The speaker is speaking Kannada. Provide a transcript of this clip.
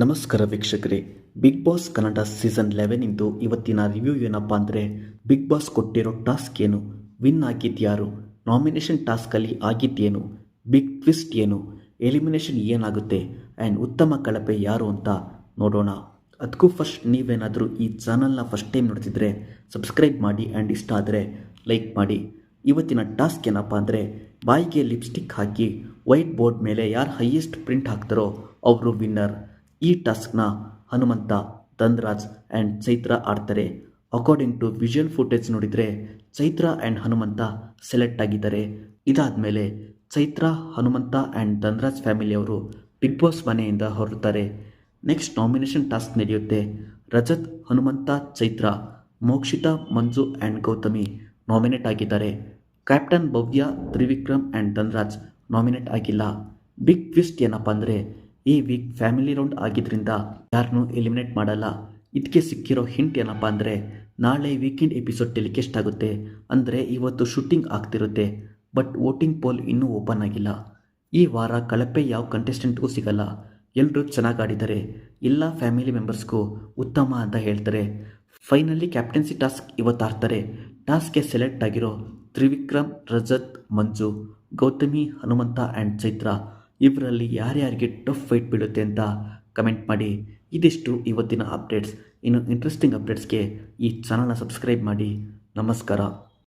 ನಮಸ್ಕಾರ ವೀಕ್ಷಕರೇ. Bigg Boss Kannada season eleven ಇಂದು ಇವತ್ತಿನ ರಿವ್ಯೂ ಏನಪ್ಪ ಅಂದರೆ ಬಿಗ್ ಬಾಸ್ ಕೊಟ್ಟಿರೋ ಟಾಸ್ಕ್ ಏನು? ವಿನ್ ಆಗಿದ್ಯಾರು ನಾಮಿನೇಷನ್ ಟಾಸ್ಕಲ್ಲಿ ಆಗಿದ್ದೇನು ಬಿಗ್ ಟ್ವಿಸ್ಟ್ ಏನು? ಎಲಿಮಿನೇಷನ್ ಏನಾಗುತ್ತೆ? ಆ್ಯಂಡ್ ಉತ್ತಮ ಕಳಪೆ ಯಾರು ಅಂತ ನೋಡೋಣ. ಅದಕ್ಕೂ ಫಸ್ಟ್ ನೀವೇನಾದರೂ ಈ ಚಾನಲ್ನ ಫಸ್ಟ್ ಟೈಮ್ ನೋಡ್ತಿದ್ರೆ ಸಬ್ಸ್ಕ್ರೈಬ್ ಮಾಡಿ ಆ್ಯಂಡ್ ಇಷ್ಟ ಆದರೆ ಲೈಕ್ ಮಾಡಿ. ಇವತ್ತಿನ ಟಾಸ್ಕ್ ಏನಪ್ಪ ಅಂದರೆ, ಬಾಯಿಗೆ ಲಿಪ್ಸ್ಟಿಕ್ ಹಾಕಿ ವೈಟ್ ಬೋರ್ಡ್ ಮೇಲೆ ಯಾರು ಹೈಯೆಸ್ಟ್ ಪ್ರಿಂಟ್ ಹಾಕ್ತಾರೋ ಅವರು ವಿನ್ನರ್ ಈ ಟಾಸ್ಕ್ನ ಹನುಮಂತ, ಧನ್ರಾಜ್ ಆ್ಯಂಡ್ ಚೈತ್ರ ಆಡ್ತಾರೆ. ಅಕಾರ್ಡಿಂಗ್ ಟು ವಿಜುವಲ್ ಫುಟೇಜ್ ನೋಡಿದರೆ, ಚೈತ್ರ ಆ್ಯಂಡ್ ಹನುಮಂತ ಸೆಲೆಕ್ಟ್ ಆಗಿದ್ದಾರೆ. ಇದಾದಮೇಲೆ ಚೈತ್ರ, ಹನುಮಂತ ಆ್ಯಂಡ್ ಧನ್ರಾಜ್ ಫ್ಯಾಮಿಲಿಯವರು ಬಿಗ್ ಬಾಸ್ ಮನೆಯಿಂದ ಹೊರಡ್ತಾರೆ. ನೆಕ್ಸ್ಟ್ ನಾಮಿನೇಷನ್ ಟಾಸ್ಕ್ ನಡೆಯುತ್ತೆ. ರಜತ್, ಹನುಮಂತ, ಚೈತ್ರ, ಮೋಕ್ಷಿತಾ, ಮಂಜು ಆ್ಯಂಡ್ ಗೌತಮಿ ನಾಮಿನೇಟ್ ಆಗಿದ್ದಾರೆ. Captain Bhavya, Trivikram and Dhanraj nominate ಆಗಿಲ್ಲ. ಬಿಗ್ ಟ್ವಿಸ್ಟ್ ಏನಪ್ಪ ಅಂದರೆ ಈ ವೀಕ್ ಫ್ಯಾಮಿಲಿ ರೌಂಡ್ ಆಗಿದ್ರಿಂದ ಯಾರನ್ನೂ ಎಲಿಮಿನೇಟ್ ಮಾಡಲ್ಲ. ಇದಕ್ಕೆ ಸಿಕ್ಕಿರೋ ಹಿಂಟ್ ಏನಪ್ಪ ಅಂದರೆ, ನಾಳೆ ವೀಕೆಂಡ್ ಎಪಿಸೋಡ್ ಟೆಲಿಕಾಸ್ಟ್ ಆಗುತ್ತೆ. ಅಂದರೆ ಇವತ್ತು ಶೂಟಿಂಗ್ ಆಗ್ತಿರುತ್ತೆ. ಬಟ್ ವೋಟಿಂಗ್ ಪೋಲ್ ಇನ್ನೂ ಓಪನ್ ಆಗಿಲ್ಲ. ಈ ವಾರ ಕಳಪೆ ಯಾವ ಕಂಟೆಸ್ಟೆಂಟ್ಗೂ ಸಿಗಲ್ಲ. ಎಲ್ಲರೂ ಚೆನ್ನಾಗಿ ಆಡಿದ್ದಾರೆ. ಎಲ್ಲ ಫ್ಯಾಮಿಲಿ ಮೆಂಬರ್ಸ್ಗೂ ಉತ್ತಮ ಅಂತ ಹೇಳ್ತಾರೆ. ಫೈನಲಿ ಕ್ಯಾಪ್ಟನ್ಸಿ ಟಾಸ್ಕ್ ಇವತ್ತು ಆಡ್ತಾರೆ. ಟಾಸ್ಕ್ಗೆ ಸೆಲೆಕ್ಟ್ ಆಗಿರೋ ತ್ರಿವಿಕ್ರಮ್, ರಜತ್, ಮಂಜು, ಗೌತಮಿ, ಹನುಮಂತ ಆ್ಯಂಡ್ ಚೈತ್ರ. ಇವರಲ್ಲಿ ಯಾರ್ಯಾರಿಗೆ ಟಫ್ ಫೈಟ್ ಬೀಳುತ್ತೆ ಅಂತ ಕಮೆಂಟ್ ಮಾಡಿ. ಇದಿಷ್ಟು ಇವತ್ತಿನ ಅಪ್ಡೇಟ್ಸ್ ಇನ್ನು ಇಂಟ್ರೆಸ್ಟಿಂಗ್ ಅಪ್ಡೇಟ್ಸ್ಗೆ ಈ ಚಾನಲ್ನ ಸಬ್ಸ್ಕ್ರೈಬ್ ಮಾಡಿ. ನಮಸ್ಕಾರ.